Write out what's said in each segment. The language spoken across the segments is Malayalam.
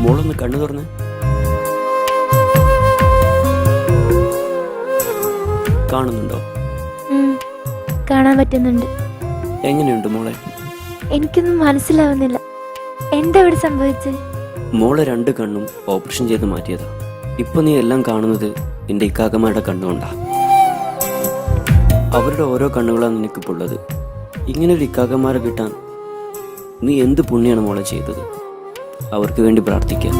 മോളൊന്ന് കണ്ണു തുറന്ന്. കാണുന്നുണ്ടോ? കാണാൻ പറ്റുന്നുണ്ട്. എങ്ങനെയുണ്ട് മോളെ? എനിക്കൊന്നും മനസ്സിലാവുന്നില്ല. എന്താ ഇവിടെ സംഭവിച്ചത്? മോളെ രണ്ട് കണ്ണും ഓപ്പറേഷൻ ചെയ്ത് മാറ്റിയതാ. ഇപ്പൊ നീ എല്ലാം കാണുന്നത് നിന്റെ ഇക്കാക്കമാരുടെ കണ്ണുകൊണ്ടാ. അവരുടെ ഓരോ കണ്ണുകളാണ് നിനക്കിപ്പോൾ ഉള്ളത്. ഇങ്ങനെ ഒരു ഇക്കാക്കന്മാരെ കിട്ടാൻ നീ എന്ത് പുണ്യാണ് മോളെ ചെയ്തത്? അവർക്ക് വേണ്ടി പ്രാർത്ഥിക്കാം.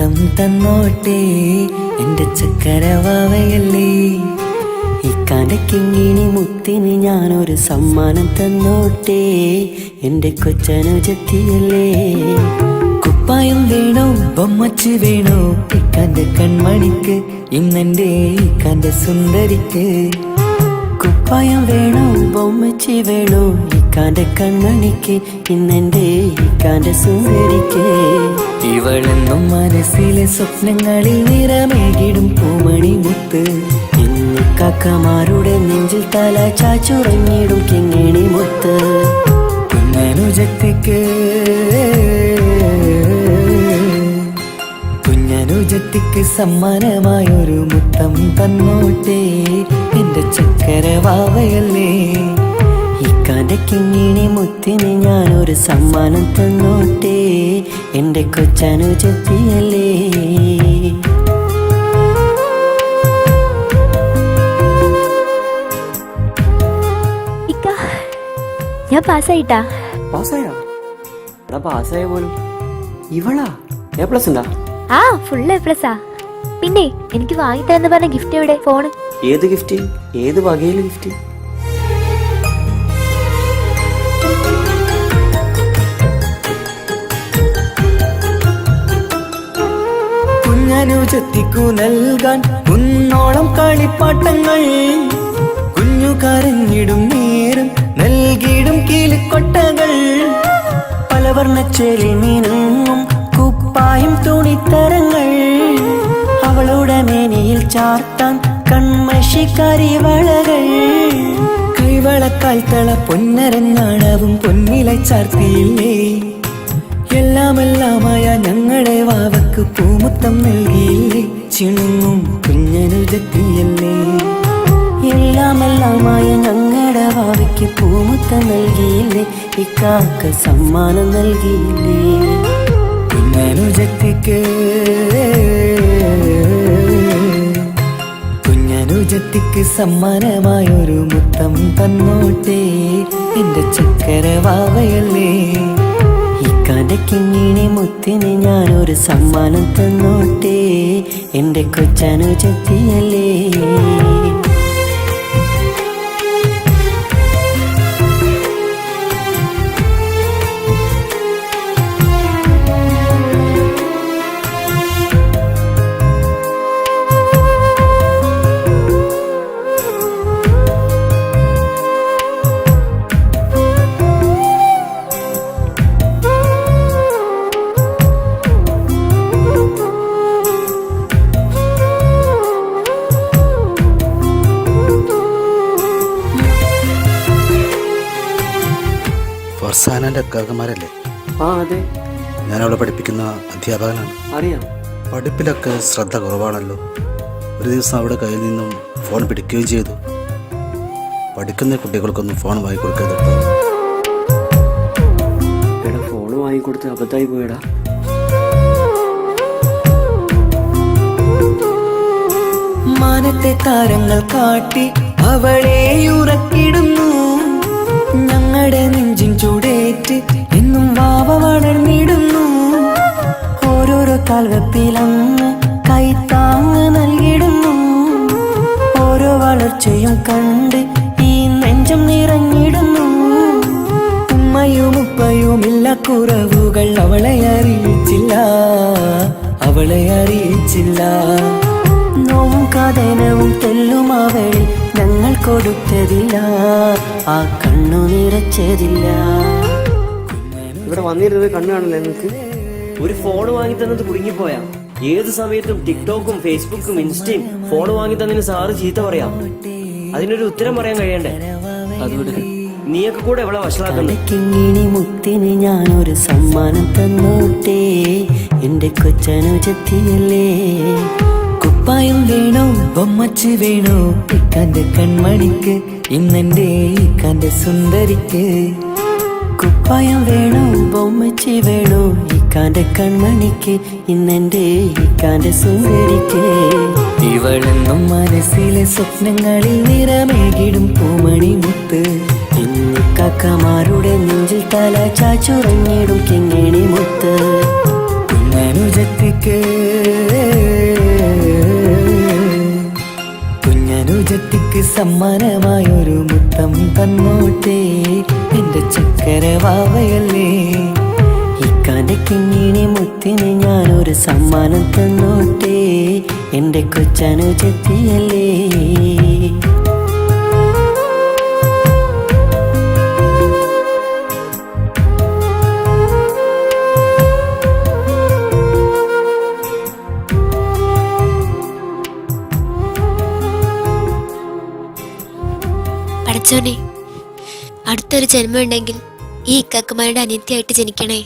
മുത്തം തന്നോട്ടെ എന്റെ ചക്കരവാവയല്ലേ? ഈ കടക്കിങ്ങിനി മുത്തിന് ഞാനൊരു സമ്മാനം തന്നോട്ടെ എന്റെ കൊച്ചനുജത്തിയല്ലേ കുപ്പായം വേണോ ബൊമ്മച്ച് വേണോ ഇക്കാന്റെ കൺമണിക്ക് ഇന്നെന്റെ ഇക്കാന്റെ സുന്ദരിക്ക്? കുപ്പായം വേണോ ബൊമ്മച്ചി വേണോ ഇക്കാന്റെ കൺമണിക്ക് ഇന്നെന്റെ ഇക്കാന്റെ സുന്ദരിക്ക്? ഇവളെന്നും മനസ്സിലെ സ്വപ്നങ്ങളിൽ നിറമേകിടും പൂമണി മുത്ത്. കക്കമാരുടെ നെഞ്ചിൽ തല ചാച്ചുറങ്ങിടും കിങ്ങിണി മുത്ത്. കുഞ്ഞനുജത്തിക്ക് കുഞ്ഞനുജത്തിക്ക് സമ്മാനമായൊരു മുത്തം തന്നോട്ടേ. എന്റെ ചക്കരവാവയല്ലേ. ഇക്കാന്റെ കിങ്ങിണി മുത്തിന് ഞാനൊരു സമ്മാനം തന്നോട്ടെ. എന്റെ കൊച്ചനുജത്തിയല്ലേ ഇക്ക ഞാൻ പാസ്സായിട്ടാ. പാസ്സായോ? എടാ പാസ്സായ പോലും. ഇവളാ? എ പ്ലസ് ഉണ്ടാ? ആ ഫുൾ എ പ്ലസാ പിന്നെ എനിക്ക് വാങ്ങി വാങ്ങിത്തരാന്ന് പറഞ്ഞ ഗിഫ്റ്റ് എവിടെ? ഫോണ് ഏത് ഗിഫ്റ്റ് ഏത് വകയിലെ ഗിഫ്റ്റ് കുഞ്ഞനുജത്തിക്കു നൽകാൻ കുന്നോളം കളിപ്പാട്ടങ്ങൾ. കുഞ്ഞു കരഞ്ഞിടും നേരം നൽകിയിടും കീലിക്കൊട്ടകൾ പലവർണച്ചേരി മീനങ്ങും കുപ്പായും തുണിത്തരങ്ങൾ. അവളുടെ മേനിയിൽ ചാർത്താൻ കൺമഷി കരിവളകൾ. കൈവളക്കാൽ തള പൊന്നരഞ്ഞാണവും പൊന്നില ചാർത്തിയില്ലേ. എല്ലാമെല്ലാമായ ഞങ്ങളെ വാവക്ക് പൂമുത്തം നൽകിയില്ലേ? ചിണുങ്ങും കുഞ്ഞനുജത്തിയല്ലേ എല്ലാമെല്ലാമായ ഞങ്ങളുടെ വാവയ്ക്ക് പൂമുത്തം നൽകിയില്ലേ? ഇക്കാക്ക് സമ്മാനം നൽകിയില്ലേ? കുഞ്ഞനുജത്തിക്ക് കുഞ്ഞനുജത്തിക്ക് സമ്മാനമായൊരു മുത്തം തന്നോട്ടേ? എന്റെ ചക്കരവാവയല്ലേ ഈ കടക്കിങ്ങിണി മുത്തിന് ഞാനൊരു സമ്മാനം തന്നോട്ടെ. എന്റെ കൊച്ചനുജത്തിയല്ലേ. ഫർസാനന്റെ അക്കാക്കന്മാരല്ലേ ആ അതെ. ഞാൻ അവളെ പഠിപ്പിക്കുന്ന അധ്യാപകനാണ്. അറിയാം. പഠിപ്പിലൊക്കെ ശ്രദ്ധ കുറവാണല്ലോ. ഒരു ദിവസം അവിടെ കയ്യിൽ നിന്നും ഫോൺ പിടിക്കുകയും ചെയ്തു. പഠിക്കുന്ന കുട്ടികൾക്കൊന്നും ഫോൺ വാങ്ങി കൊടുക്കരുത് എടാ ഫോൺ വാങ്ങിക്കൊടുത്ത് അബദ്ധമായി പോയടാ. മാനത്തെ താരങ്ങൾ കാട്ടി അവളെ ഉറക്കിടുന്നു. ഞങ്ങളുടെ നെഞ്ചിൻ ചൂടേറ്റ് എന്നും വാവ വളർന്നിടുന്നു ഓരോരോ കാൽവെപ്പിലങ്ങ് കൈത്താങ്ങ് നൽകിടുന്നു ഓരോ വളർച്ചയും കണ്ട് ഈ നെഞ്ചം നിറഞ്ഞിടുന്നു. ഉമ്മയും ഉപ്പയുമില്ല കുറവുകൾ അവളെ അറിയിച്ചില്ല അവളെ അറിയിച്ചില്ല. നോവും കഥനവും തെല്ലും അവളിൽ ഞങ്ങൾ കൊടുത്തതില്ല. ആ കണ്ണു നിറച്ചതില്ല. ഇവിടെ വന്നിരുന്നത് കണ്ണു കാണില്ല നിങ്ങൾക്ക് ഒരു ഫോൺ വാങ്ങി തന്നത് കുടുങ്ങിപ്പോയാ. ഏത് സമയത്തും ടിക്ടോക്കും ഫേസ്ബുക്കും ഇൻസ്റ്റയും ഫോൺ വാങ്ങി തന്നതിന് സാറ് ചീത്ത പറയാം. അതിനൊരു ഉത്തരം പറയാൻ കഴിയണ്ടേ? അതുകൊണ്ട് നീയൊക്കെ കൂടെ എവിടെ വഷളാക്കുന്നു കിങ്ങിണി ഞാൻ ഒരു സമ്മാനം തന്നോട്ടേ. എന്റെ കൊച്ചനുജത്തിയല്ലേ. കുപ്പായം വേണോ? ബൊമ്മച്ച് വേണോ? ഇക്കാന്റെ കൺമണിക്ക് ഇന്നെന്റെ ഇക്കാന്റെ സുന്ദരിക്ക്. കുപ്പായം വേണോ ബൊമ്മച്ചി വേണോ ഇക്കാന്റെ കൺമണിക്ക് ഇന്നെന്റെ ഇക്കാന്റെ സുന്ദരിക്ക്. ഇവളെന്നും മനസ്സിലെ സ്വപ്നങ്ങളിൽ നിറമേകിടും പൂമണി മുത്ത് കാക്കമാരുടെ നെഞ്ചിൽ തല ചാച്ചുറങ്ങിടും കിങ്ങിണി സമ്മാനമായൊരു മുത്തം തന്നോട്ടെ. എന്റെ ചക്കര വാവയല്ലേ ഇക്കാന്റെ കിങ്ങിണി മുത്തിന് ഞാനൊരു സമ്മാനം തന്നോട്ടെ. എന്റെ കൊച്ചനുജത്തിയല്ലേ. പഠിച്ചോനെ അടുത്തൊരു ജന്മം ഉണ്ടെങ്കിൽ ഈ ഇക്കാക്കുമാരുടെ അനിത്യമായിട്ട് ജനിക്കണേ.